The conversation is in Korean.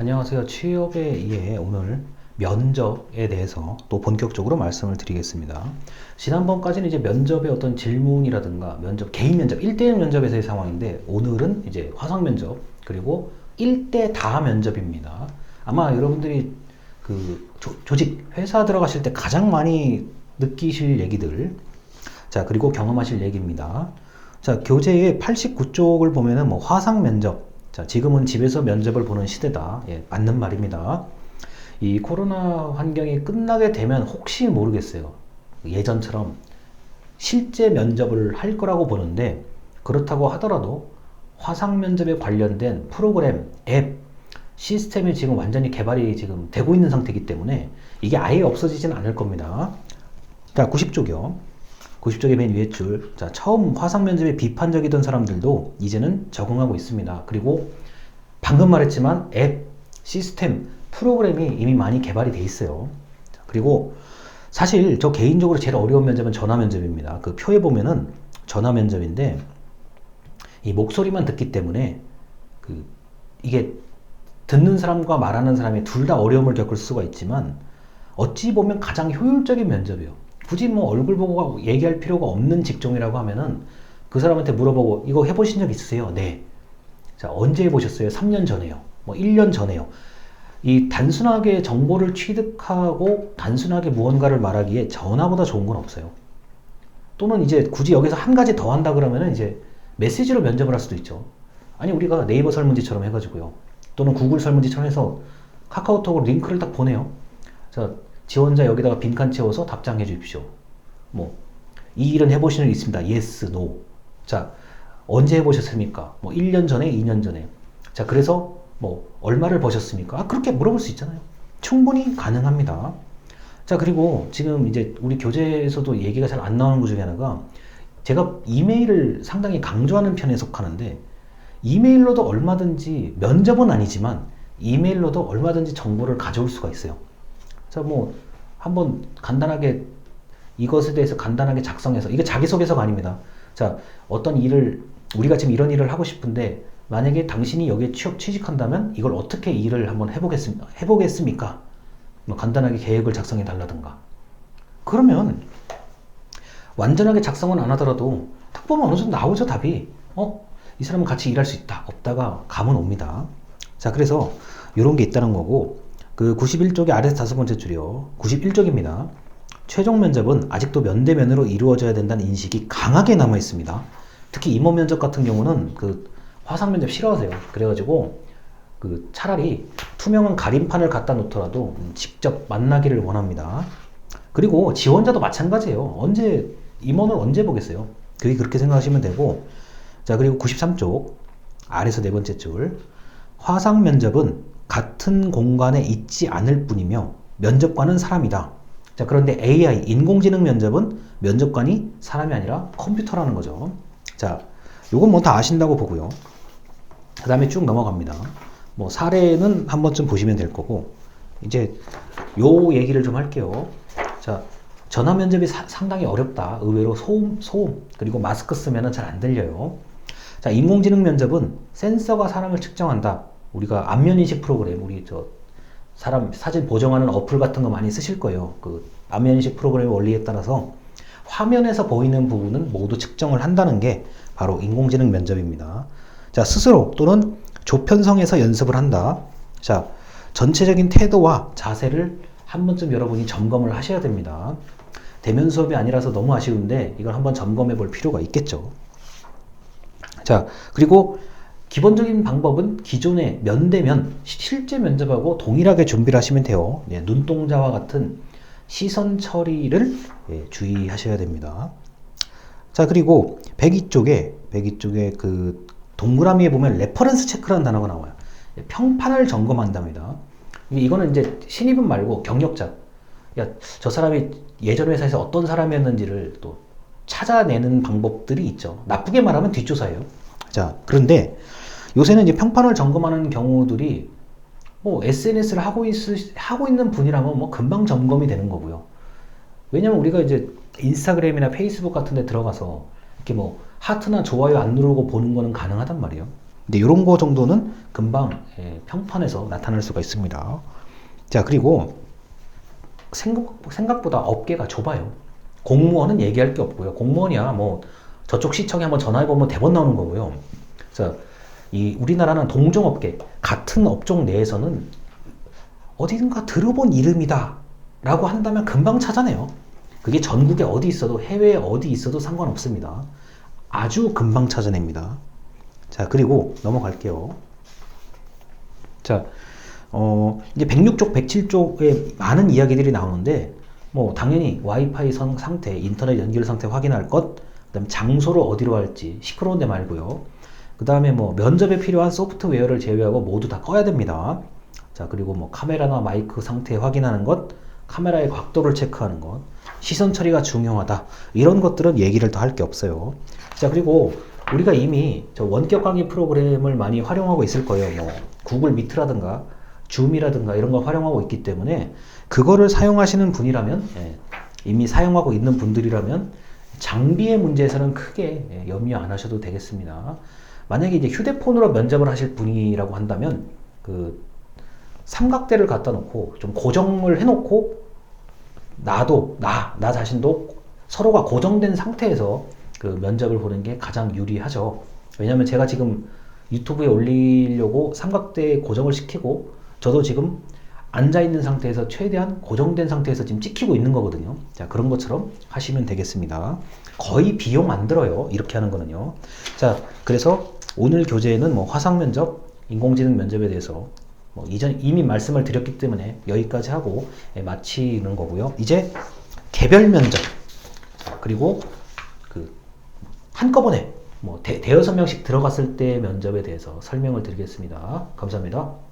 안녕하세요. 취업에 의해 오늘 면접에 대해서 또 본격적으로 말씀을 드리겠습니다. 지난번까지는 이제 면접의 어떤 질문이라든가 면접, 개인 면접, 1대1 면접에서의 상황인데 오늘은 이제 화상 면접 그리고 1대 다 면접입니다. 아마 여러분들이 그 조, 조직, 회사 들어가실 때 가장 많이 느끼실 얘기들 자, 그리고 경험하실 얘기입니다. 자, 교재의 89쪽을 보면은 뭐 화상 면접. 자, 지금은 집에서 면접을 보는 시대다. 예, 맞는 말입니다. 이 코로나 환경이 끝나게 되면 혹시 모르겠어요. 예전처럼 실제 면접을 할 거라고 보는데 그렇다고 하더라도 화상 면접에 관련된 프로그램, 앱, 시스템이 지금 완전히 개발이 지금 되고 있는 상태이기 때문에 이게 아예 없어지진 않을 겁니다. 자, 90쪽이요. 90쪽의 맨 위에 줄. 자, 처음 화상 면접에 비판적이던 사람들도 이제는 적응하고 있습니다. 그리고 방금 말했지만 앱, 시스템, 프로그램이 이미 많이 개발이 돼 있어요. 자, 그리고 사실 저 개인적으로 제일 어려운 면접은 전화 면접입니다. 그 표에 보면은 전화 면접인데 이 목소리만 듣기 때문에 그 이게 듣는 사람과 말하는 사람이 둘 다 어려움을 겪을 수가 있지만 어찌 보면 가장 효율적인 면접이에요. 굳이 뭐 얼굴 보고 얘기할 필요가 없는 직종이라고 하면은 그 사람한테 물어보고 이거 해보신 적 있으세요? 네. 자, 언제 해보셨어요? 3년 전에요. 뭐 1년 전에요. 이 단순하게 정보를 취득하고 단순하게 무언가를 말하기에 전화보다 좋은 건 없어요. 또는 이제 굳이 여기서 한 가지 더 한다 그러면은 이제 메시지로 면접을 할 수도 있죠. 아니, 우리가 네이버 설문지처럼 해가지고요. 또는 구글 설문지처럼 해서 카카오톡으로 링크를 딱 보내요. 자, 지원자 여기다가 빈칸 채워서 답장해 주십시오. 뭐, 이 일은 해보신 적 있습니다. yes, no. 자, 언제 해보셨습니까? 뭐, 1년 전에, 2년 전에. 자, 그래서 뭐, 얼마를 버셨습니까? 아, 그렇게 물어볼 수 있잖아요. 충분히 가능합니다. 자, 그리고 지금 이제 우리 교재에서도 얘기가 잘 안 나오는 것 중에 하나가 제가 이메일을 상당히 강조하는 편에 속하는데 이메일로도 얼마든지 면접은 아니지만 이메일로도 얼마든지 정보를 가져올 수가 있어요. 자, 뭐 한번 간단하게 이것에 대해서 간단하게 작성해서 이게 자기소개서가 아닙니다. 자, 어떤 일을 우리가 지금 이런 일을 하고 싶은데 만약에 당신이 여기에 취업 취직한다면 이걸 어떻게 일을 한번 해보겠습니까? 해보겠습니까? 뭐 간단하게 계획을 작성해 달라든가. 그러면 완전하게 작성은 안 하더라도 딱 보면 어느 정도 나오죠 답이. 어? 이 사람은 같이 일할 수 있다. 없다가 감은 옵니다. 자, 그래서 이런 게 있다는 거고 그 91쪽의 아래서 다섯 번째 줄이요. 91쪽입니다. 최종 면접은 아직도 면대면으로 이루어져야 된다는 인식이 강하게 남아 있습니다. 특히 임원 면접 같은 경우는 그 화상 면접 싫어하세요. 그래가지고 그 차라리 투명한 가림판을 갖다 놓더라도 직접 만나기를 원합니다. 그리고 지원자도 마찬가지예요. 언제 임원을 언제 보겠어요? 그게 그렇게 생각하시면 되고 자 그리고 93쪽 아래서 네 번째 줄 화상 면접은 같은 공간에 있지 않을 뿐이며 면접관은 사람이다. 자 그런데 AI 인공지능 면접은 면접관이 사람이 아니라 컴퓨터라는 거죠. 자 요건 뭐 다 아신다고 보고요. 그 다음에 쭉 넘어갑니다. 뭐 사례는 한 번쯤 보시면 될 거고 이제 요 얘기를 좀 할게요. 자 전화 면접이 사- 상당히 어렵다. 의외로 소음 소음 그리고 마스크 쓰면은 잘안 들려요. 자 인공지능 면접은 센서가 사람을 측정한다. 우리가 안면 인식 프로그램 우리 저 사람 사진 보정하는 어플 같은 거 많이 쓰실 거예요. 그 안면 인식 프로그램의 원리에 따라서 화면에서 보이는 부분은 모두 측정을 한다는 게 바로 인공지능 면접입니다. 자, 스스로 또는 조편성에서 연습을 한다. 자, 전체적인 태도와 자세를 한 번쯤 여러분이 점검을 하셔야 됩니다. 대면 수업이 아니라서 너무 아쉬운데 이걸 한번 점검해 볼 필요가 있겠죠. 자, 그리고 기본적인 방법은 기존의 면대면 시- 실제 면접하고 동일하게 준비를 하시면 돼요. 예, 눈동자와 같은 시선 처리를 예, 주의하셔야 됩니다. 자, 그리고 102 쪽에 102 쪽에 그 동그라미에 보면 레퍼런스 체크라는 단어가 나와요. 예, 평판을 점검한답니다. 이- 이거는 이제 신입은 말고 경력자. 야, 저 사람이 예전 회사에서 어떤 사람이었는지를 또 찾아내는 방법들이 있죠. 나쁘게 말하면 뒷조사예요. 자, 그런데 요새는 이제 평판을 점검하는 경우들이 뭐 SNS를 하고 있, 하고 있는 분이라면 뭐 금방 점검이 되는 거고요. 왜냐면 우리가 이제 인스타그램이나 페이스북 같은 데 들어가서 이렇게 뭐 하트나 좋아요 안 누르고 보는 거는 가능하단 말이에요. 근데 이런 거 정도는 금방 예, 평판에서 나타날 수가 있습니다. 자, 그리고 생각, 생각보다 업계가 좁아요. 공무원은 얘기할 게 없고요. 공무원이야 뭐 저쪽 시청에 한번 전화해 보면 대본 나오는 거고요. 그래서 이 우리나라는 동종업계 같은 업종 내에서는 어디든가 들어본 이름이다 라고 한다면 금방 찾아내요. 그게 전국에 어디 있어도 해외에 어디 있어도 상관없습니다. 아주 금방 찾아냅니다. 자, 그리고 넘어갈게요. 자, 어, 이제 106쪽, 107쪽에 많은 이야기들이 나오는데, 뭐, 당연히 와이파이 선 상태, 인터넷 연결 상태 확인할 것, 그 다음에 장소를 어디로 할지, 시끄러운 데 말고요. 그 다음에 뭐, 면접에 필요한 소프트웨어를 제외하고 모두 다 꺼야 됩니다. 자, 그리고 뭐, 카메라나 마이크 상태 확인하는 것, 카메라의 각도를 체크하는 것, 시선 처리가 중요하다. 이런 것들은 얘기를 더 할 게 없어요. 자, 그리고 우리가 이미 저 원격 강의 프로그램을 많이 활용하고 있을 거예요. 뭐, 구글 미트라든가, 줌이라든가 이런 걸 활용하고 있기 때문에 그거를 사용하시는 분이라면, 예, 이미 사용하고 있는 분들이라면 장비의 문제에서는 크게 예, 염려 안 하셔도 되겠습니다. 만약에 이제 휴대폰으로 면접을 하실 분이라고 한다면 그 삼각대를 갖다 놓고 좀 고정을 해놓고 나도 나 나 자신도 서로가 고정된 상태에서 그 면접을 보는 게 가장 유리하죠. 왜냐하면 제가 지금 유튜브에 올리려고 삼각대 고정을 시키고 저도 지금 앉아 있는 상태에서 최대한 고정된 상태에서 지금 찍히고 있는 거거든요. 자 그런 것처럼 하시면 되겠습니다. 거의 비용 안 들어요. 이렇게 하는 거는요. 자 그래서 오늘 교재에는 뭐 화상 면접, 인공지능 면접에 대해서 뭐 이전 이미 말씀을 드렸기 때문에 여기까지 하고 예, 마치는 거고요. 이제 개별 면접 그리고 그 한꺼번에 뭐 대, 대여섯 명씩 들어갔을 때 면접에 대해서 설명을 드리겠습니다. 감사합니다.